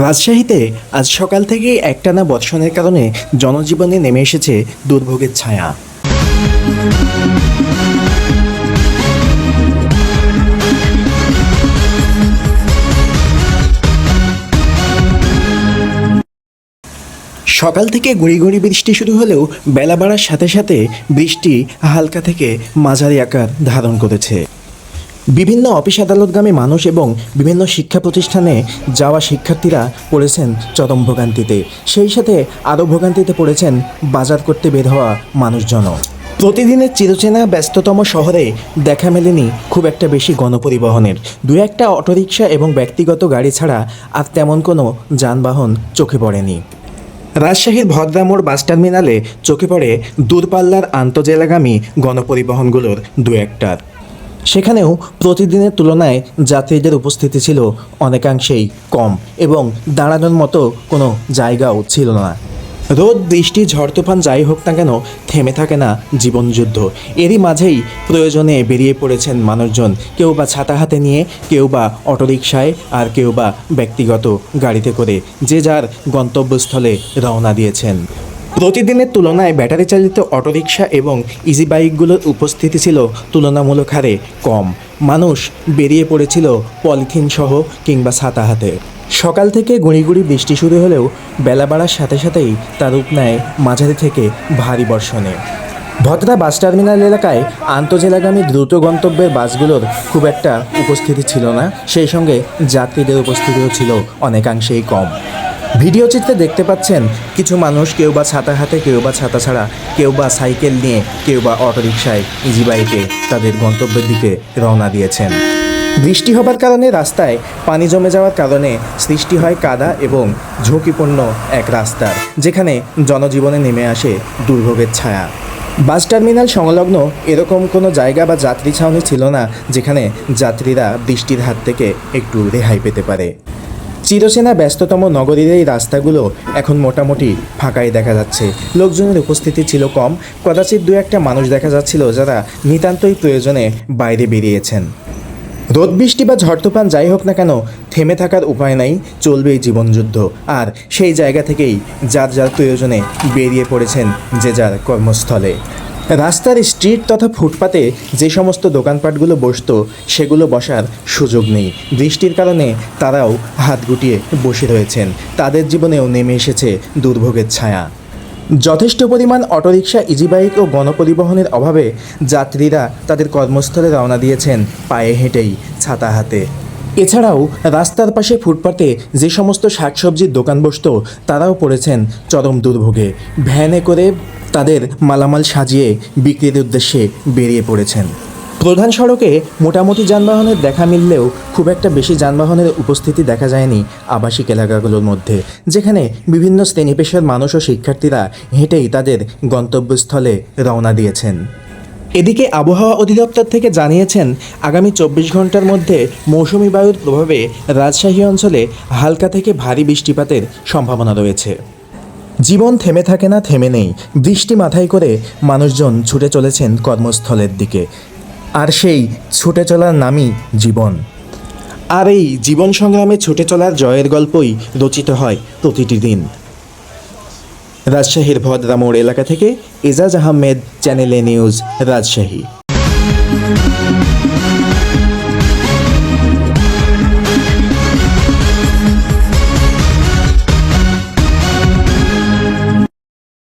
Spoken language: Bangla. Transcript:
রাজশাহীতে আজ সকাল থেকেই একটানা বর্ষণের কারণে জনজীবনে নেমে এসেছে দুর্ভোগের ছায়া। সকাল থেকে গুঁড়ি গুঁড়ি বৃষ্টি শুরু হলেও বেলা বাড়ার সাথে সাথে বৃষ্টি হালকা থেকে মাঝারি আকার ধারণ করেছে। বিভিন্ন অফিস আদালতগামী মানুষ এবং বিভিন্ন শিক্ষা প্রতিষ্ঠানে যাওয়া শিক্ষার্থীরা পড়েছেন চরম ভোগান্তিতে। সেই সাথে আরও ভোগান্তিতে পড়েছেন বাজার করতে বের হওয়া মানুষজনও। প্রতিদিনের চিরচেনা ব্যস্ততম শহরে দেখা মেলেনি খুব একটা বেশি গণপরিবহনের। দু একটা অটোরিকশা এবং ব্যক্তিগত গাড়ি ছাড়া আর তেমন কোনো যানবাহন চোখে পড়েনি। রাজশাহীর ভদ্রামোড় বাস টার্মিনালে চোখে পড়ে দূরপাল্লার আন্তজেলাগামী গণপরিবহনগুলোর দু একটার। সেখানেও প্রতিদিনের তুলনায় যাত্রীদের উপস্থিতি ছিল অনেকাংশেই কম এবং দাঁড়ানোর মতো কোনো জায়গাও ছিল না। রোদ, বৃষ্টি, ঝড়, তুফান যাই হোক না কেন থেমে থাকে না জীবনযুদ্ধ। এরই মাঝেই প্রয়োজনে বেরিয়ে পড়েছেন মানুষজন, কেউ বা ছাতা হাতে নিয়ে, কেউ বা অটোরিকশায় আর কেউ বা ব্যক্তিগত গাড়িতে করে, যে যার গন্তব্যস্থলে রওনা দিয়েছেন। প্রতিদিনের তুলনায় ব্যাটারি চালিত অটোরিকশা এবং ইজি বাইকগুলোর উপস্থিতি ছিল তুলনামূলক হারে কম। মানুষ বেরিয়ে পড়েছিল পলিথিন সহ কিংবা ছাতা হাতে। সকাল থেকে গুঁড়ি বৃষ্টি শুরু হলেও বেলা বাড়ার সাথে সাথেই তার রূপ নেয় মাঝারি থেকে ভারী বর্ষণে। ভদ্রা বাস টার্মিনাল এলাকায় আন্তজেলাগামী দ্রুত গন্তব্যের বাসগুলোর খুব একটা উপস্থিতি ছিল না। সেই সঙ্গে যাত্রীদের উপস্থিতিও ছিল অনেকাংশেই কম। ভিডিও চিত্রে দেখতে পাচ্ছেন, কিছু মানুষ কেউ বা ছাতা হাতে, কেউ বা ছাতা ছাড়া, কেউ বা সাইকেল নিয়ে, কেউ বা অটোরিকশায় ইজি বাইকে তাদের গন্তব্যের দিকে রওনা দিয়েছেন। বৃষ্টি হবার কারণে রাস্তায় পানি জমে যাওয়ার কারণে সৃষ্টি হয় কাদা এবং ঝুঁকিপূর্ণ এক রাস্তার যেখানে জনজীবনে নেমে আসে দুর্ভোগের ছায়া। বাস টার্মিনাল সংলগ্ন এরকম কোনো জায়গা বা যাত্রী ছাউনি ছিল না, যেখানে যাত্রীরা বৃষ্টির হাত থেকে একটু রেহাই পেতে পারে। চিরচেনা ব্যস্ততম নগরীর এই রাস্তাগুলো এখন মোটামুটি ফাঁকাই দেখা যাচ্ছে। লোকজনের উপস্থিতি ছিল কম, কদাচিৎ দু একটা মানুষ দেখা যাচ্ছিল যারা নিতান্তই প্রয়োজনে বাইরে বেরিয়েছেন। রোদ, বৃষ্টি বা ঝড় তুফান যাই হোক না কেন, থেমে থাকার উপায় নাই, চলবেই জীবনযুদ্ধ। আর সেই জায়গা থেকেই যার যার প্রয়োজনে বেরিয়ে পড়েছেন যে যার কর্মস্থলে। রাস্তার স্ট্রিট তথা ফুটপাতে যে সমস্ত দোকানপাটগুলো বসত, সেগুলো বসার সুযোগ নেই। বৃষ্টির কারণে তারাও হাত গুটিয়ে বসে রয়েছেন। তাদের জীবনেও নেমে এসেছে দুর্ভোগের ছায়া। যথেষ্ট পরিমাণ অটোরিকশা ইজি বাইক ও গণপরিবহনের অভাবে যাত্রীরা তাদের কর্মস্থলে রওনা দিয়েছেন পায়ে হেঁটেই ছাতা হাতে। এছাড়াও রাস্তার পাশে ফুটপাতে যে সমস্ত শাকসবজির দোকান বসত, তারাও পড়েছেন চরম দুর্ভোগে। ভ্যানে করে তাদের মালামাল সাজিয়ে বিক্রির উদ্দেশ্যে বেরিয়ে পড়েছেন। প্রধান সড়কে মোটামুটি যানবাহনের দেখা মিললেও খুব একটা বেশি যানবাহনের উপস্থিতি দেখা যায়নি আবাসিক এলাকাগুলোর মধ্যে, যেখানে বিভিন্ন শ্রেণি পেশার মানুষ ও শিক্ষার্থীরা হেঁটেই তাদের গন্তব্যস্থলে রওনা দিয়েছেন। এদিকে আবহাওয়া অধিদপ্তর থেকে জানিয়েছেন, আগামী চব্বিশ ঘণ্টার মধ্যে মৌসুমি বায়ুর প্রভাবে রাজশাহী অঞ্চলে হালকা থেকে ভারী বৃষ্টিপাতের সম্ভাবনা রয়েছে। জীবন থেমে থাকে না, থেমে নেই। বৃষ্টি মাথায় করে মানুষজন ছুটে চলেছেন কর্মস্থলের দিকে। আর সেই ছুটে চলার নামই জীবন। আর এই জীবন সংগ্রামে ছুটে চলার জয়ের গল্পই রচিত হয় প্রতিটি দিন। রাজশাহীর ভদ্রামোড় এলাকা থেকে এজাজ আহমেদ, চ্যানেলে নিউজ রাজশাহী।